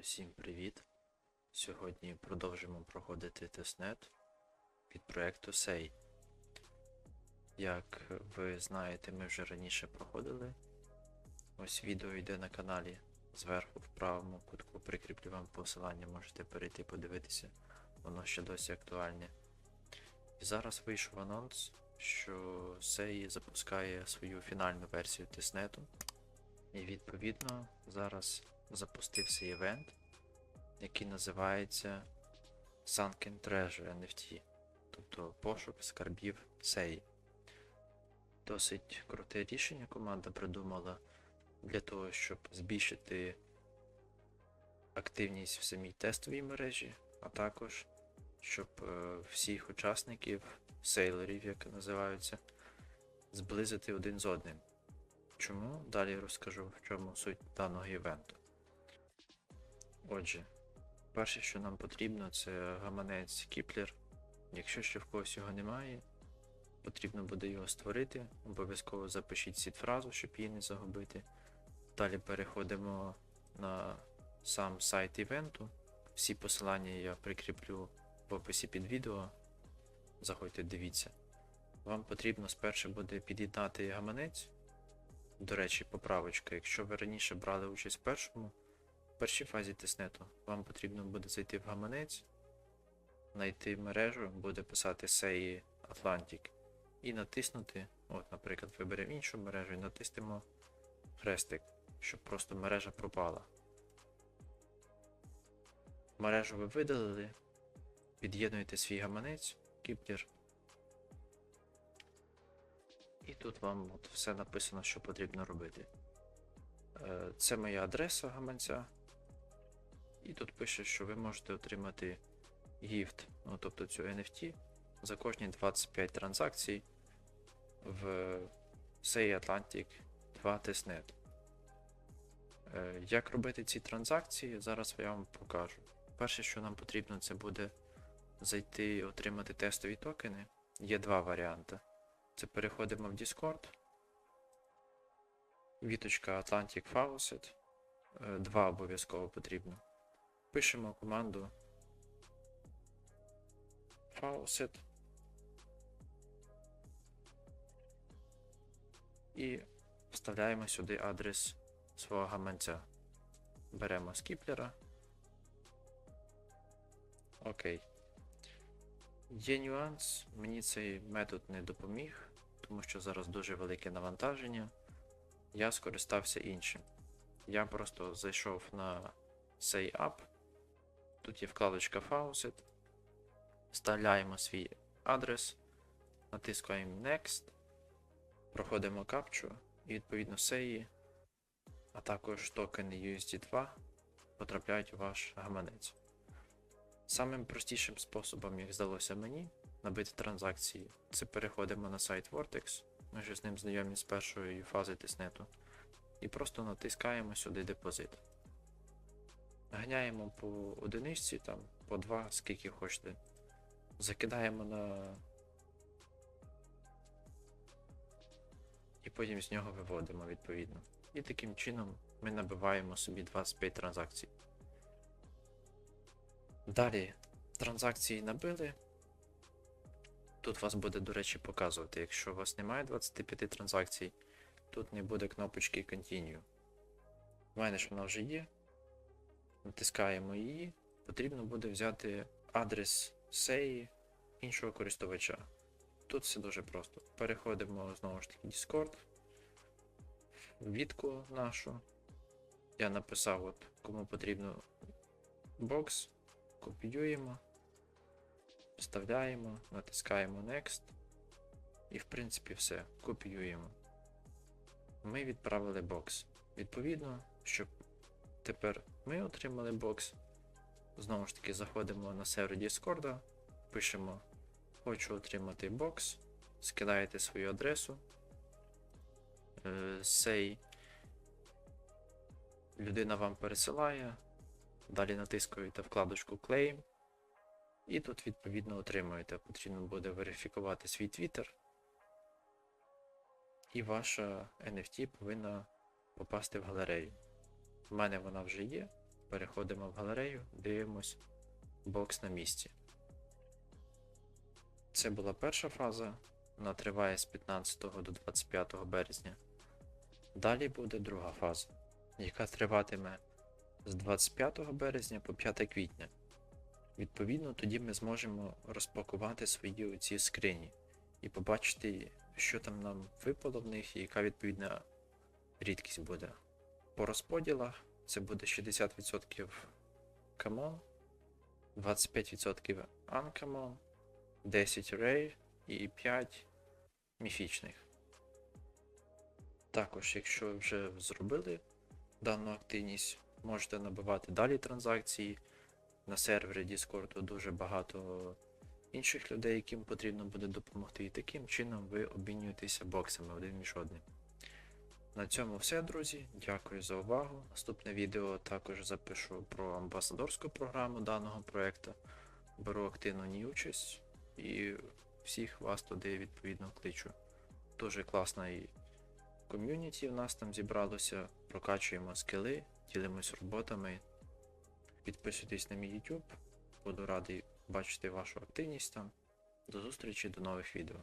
Усім привіт! Сьогодні продовжимо проходити тестнет від проєкту SEI. Як ви знаєте, ми вже раніше проходили. Ось відео йде на каналі. Зверху в правому кутку прикріплю вам посилання, можете перейти подивитися, воно ще досі актуальне. І зараз вийшов анонс, що SEI запускає свою фінальну версію тестнету. І відповідно зараз запустився івент, який називається Sunken Treasure NFT, тобто пошук скарбів SEI. Досить круте рішення команда придумала для того, щоб збільшити активність в самій тестовій мережі, а також щоб е, всіх учасників, сейлерів, як називаються, зблизити один з одним. Чому? Далі розкажу, в чому суть даного івенту. Отже, перше, що нам потрібно, це гаманець Кіплер. Якщо ще в когось його немає, потрібно буде його створити. Обов'язково запишіть сід-фразу, щоб її не загубити. Далі переходимо на сам сайт івенту. Всі посилання я прикріплю в описі під відео. Заходьте, дивіться. Вам потрібно спершу буде під'єднати гаманець. До речі, поправочка. Якщо ви раніше брали участь в першому, першій фазі тестнету, вам потрібно буде зайти в гаманець, знайти мережу, буде писати SEI Atlantic і натиснути, от, наприклад, виберемо іншу мережу і натиснемо хрестик, щоб просто мережа пропала. Мережу ви видалили, під'єднуєте свій гаманець, Кіплер. І тут вам от все написано, що потрібно робити. Е, Це моя адреса гаманця. І тут пише, що ви можете отримати гіфт, ну тобто цю NFT, за кожні 25 транзакцій в SEI Atlantic 2 Testnet. Е, Як робити ці транзакції, зараз я вам покажу. Перше, що нам потрібно, це буде зайти і отримати тестові токени. Є два варіанти. Це переходимо в Discord. Віточка Atlantic Faucet. Е, Два обов'язково потрібно. Пишемо команду Faucet. І вставляємо сюди адрес свого гаманця. Беремо скіплера. Окей. Є нюанс, мені цей метод не допоміг, тому що зараз дуже велике навантаження. Я скористався іншим. Я просто зайшов на app. Тут є вкладочка Faucet. Вставляємо свій адрес, натискаємо Next, проходимо капчу і відповідно SEI, а також токени USD2 потрапляють у ваш гаманець. Самим простішим способом, як здалося мені, набити транзакції, це переходимо на сайт Vortex, ми вже з ним знайомі з першої фази тиснету, і просто натискаємо сюди депозит. Ганяємо по одиничці, там, по два, скільки хочете. Закидаємо на. І потім з нього виводимо відповідно. І таким чином ми набиваємо собі 25 транзакцій. Далі транзакції набили. Тут вас буде, до речі, показувати, якщо у вас немає 25 транзакцій, тут не буде кнопочки Continue. У мене ж вона вже є. Натискаємо її. Потрібно буде взяти адрес SEI іншого користувача. Тут все дуже просто. Переходимо знову ж таки Discord, відку нашу. Я написав, от, кому потрібно бокс копіюємо, вставляємо, натискаємо Next. І, в принципі, все. Копіюємо. Ми відправили бокс. Відповідно, щоб тепер ми отримали бокс. Знову ж таки, заходимо на сервер Discord, пишемо Хочу отримати бокс, скидаєте свою адресу. Е, Сей людина вам пересилає. Далі натискаєте вкладочку Claim. І тут, відповідно, отримуєте. Потрібно буде верифікувати свій Twitter. І ваша NFT повинна попасти в галерею. У мене вона вже є. Переходимо в галерею, дивимось бокс на місці. Це була перша фаза, вона триває з 15 до 25 березня. Далі буде друга фаза, яка триватиме з 25 березня по 5 квітня. Відповідно, тоді ми зможемо розпакувати свої оці скрині і побачити, що там нам випало в них і яка відповідна рідкість буде. По розподілах це буде 60% Common, 25% Uncommon, 10 Rare і 5 міфічних. Також, якщо вже зробили дану активність, можете набивати далі транзакції. На сервері Discord дуже багато інших людей, яким потрібно буде допомогти, і таким чином ви обмінюєтеся боксами один між одним. На цьому все, друзі. Дякую за увагу. Наступне відео також запишу про амбасадорську програму даного проекту. Беру активну участь і всіх вас туди відповідно кличу. Дуже класна і ком'юніті в нас там зібралося. Прокачуємо скили, ділимось роботами. Підписуйтесь на мій YouTube. Буду радий бачити вашу активність там. До зустрічі, до нових відео.